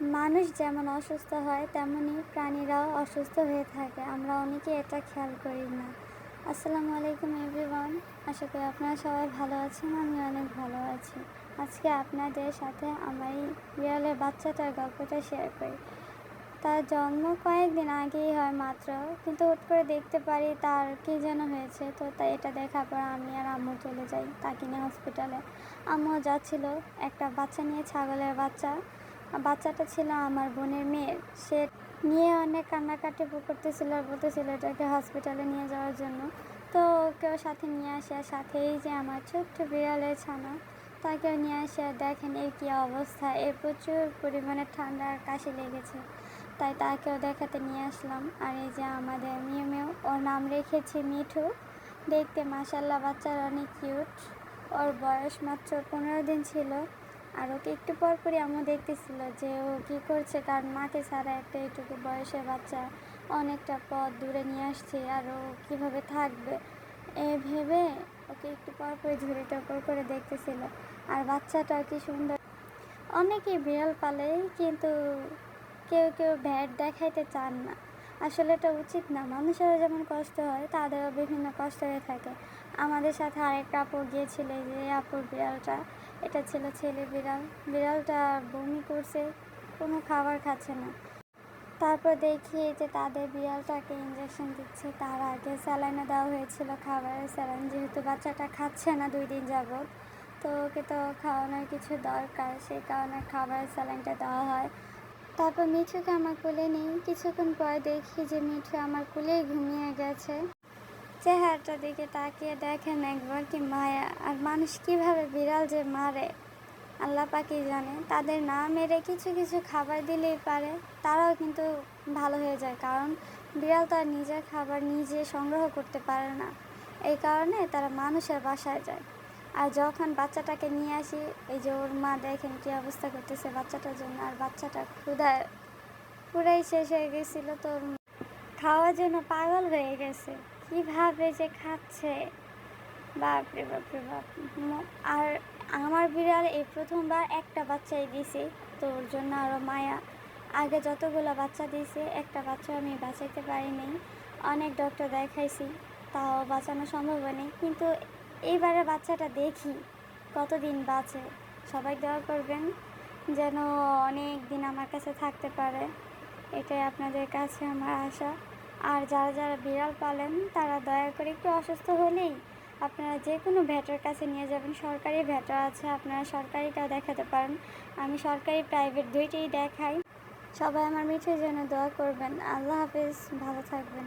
মানুষ যেমন অসুস্থ হয়, তেমনি প্রাণীরাও অসুস্থ হয়ে থাকে। আমরা অনেকে এটা খেয়াল করি না। আসসালামু আলাইকুম, এভরিওয়ান। আশা করি আপনারা সবাই ভালো আছেন আমি অনেক ভালো আছি। আজকে আপনাদের সাথে আমার এই বিড়ালের বাচ্চাটার গল্পটা শেয়ার করি। তার জন্ম কয়েকদিন আগেই হয় মাত্র, কিন্তু হুট করে দেখতে পারি তার কী যেন হয়েছে। তো তাই এটা দেখার পর আমি আর আম্মু চলে যাই, তাকে নিয়ে হসপিটালে আম্মু যাচ্ছিল, একটা বাচ্চা নিয়ে, ছাগলের বাচ্চা। বাচ্চাটা ছিল আমার বোনের মেয়ের। সে নিয়ে অনেক কান্নাকাটি করতেছিল আর বলতেছিল এটাকে হসপিটালে নিয়ে যাওয়ার জন্য। তো কেউ সাথে নিয়ে আসে আর সাথেই যে আমার ছোট্ট বিড়ালের ছানা তাকে নিয়ে আসে আর দেখেন এই কী অবস্থা। এর প্রচুর পরিমাণে ঠান্ডা আর কাশি লেগেছে। তাই তাকেও দেখাতে নিয়ে আসলাম। আর এই যে আমাদের মিউমেও ওর নাম রেখেছি মিঠু। দেখতে মাসাল্লাহ বাচ্চার অনেক কিউট ওর বয়স মাত্র পনেরো দিন ছিল। আর ওকে একটু পর পরই আম্মু দেখতেছিল যে ও কী করছে, কারণ মাকে ছাড়া একটা এইটুকু বয়সের বাচ্চা অনেকটা পথ দূরে নিয়ে আসছে আর ও কীভাবে থাকবে? এ ভেবে ওকে একটু পর পরই ঝুড়িটা উপর করে দেখতেছিল। আর বাচ্চাটা কি সুন্দর। অনেকেই বিড়াল পালে কিন্তু কেউ কেউ ভ্যাট দেখাইতে চান না। আসলে এটা উচিত না। মানুষেরও যেমন কষ্ট হয়, তাদেরও বিভিন্ন কষ্ট হয়ে থাকে। আমাদের সাথে আরেকটা আপু গিয়েছিল যে আপুর বিড়ালটা। এটা ছিল ছেলে বিড়াল। বিড়ালটা বমি করছে, কোনো খাবার খাচ্ছে না। তারপর দেখি যে তাদের বিড়ালটাকে ইঞ্জেকশন দিচ্ছে। তার আগে স্যালাইনে দেওয়া হয়েছিল খাবারের স্যালাইন। যেহেতু বাচ্চাটা খাচ্ছে না দুই দিন যাবত তো ওকে তো খাওয়ানোর কিছু দরকার। সেই কারণে খাবারের স্যালাইনটা দেওয়া হয়। তারপর মিঠুকে আমার কোলে নিই। কিছুক্ষণ পর দেখি যে মিঠু আমার কোলেই ঘুমিয়ে গেছে। চেহারাটা দিকে তাকিয়ে দেখেন একবার কি মায়া। আর মানুষ কীভাবে বিড়াল যে মারে? আল্লাহ পাকি জানে? তাদের না মেরে কিছু কিছু খাবার দিলেই পারে। তারাও কিন্তু ভালো হয়ে যায়, কারণ বিড়াল তার নিজের খাবার নিজে সংগ্রহ করতে পারে না। এই কারণে তারা মানুষের বাসায় যায়। আর যখন বাচ্চাটাকে নিয়ে আসি, এই যে ওর মা দেখেন কী অবস্থা করতেছে বাচ্চাটার জন্য, আর বাচ্চাটা ক্ষুধায় পুরাই শেষ হয়ে গেছিল তো খাওয়ার জন্য পাগল হয়ে গেছে। কীভাবে যে খাচ্ছে? বাপরে বাপরে, বাপ। আর আমার বিড়াল এই প্রথমবার একটা বাচ্চাই দিছি, তো ওর জন্য আরও মায়া। আগে যতগুলো বাচ্চা দিয়েছে একটা বাচ্চা আমি বাঁচাইতে পারিনি। অনেক ডক্টর দেখাইছি, তাও বাঁচানো সম্ভব হয়নি। কিন্তু এইবারে বাচ্চাটা দেখি, কতদিন বাঁচে। সবাই দোয়া করবেন যেন অনেক দিন আমার কাছে থাকতে পারে। এটাই আপনাদের কাছে আমার আশা। আর যারা যারা বিড়াল পালেন, তারা দয়া করে একটু অসুস্থ হলেই আপনারা যে কোনো ভেটার কাছে নিয়ে যাবেন। সরকারি ভেটার আছে, আপনারা সরকারিটাও দেখাতে পারেন। আমি সরকারি প্রাইভেট দুইটাই দেখাই। সবাই আমার মিঠের জন্য দোয়া করবেন। আল্লাহ হাফিজ, ভালো থাকবেন।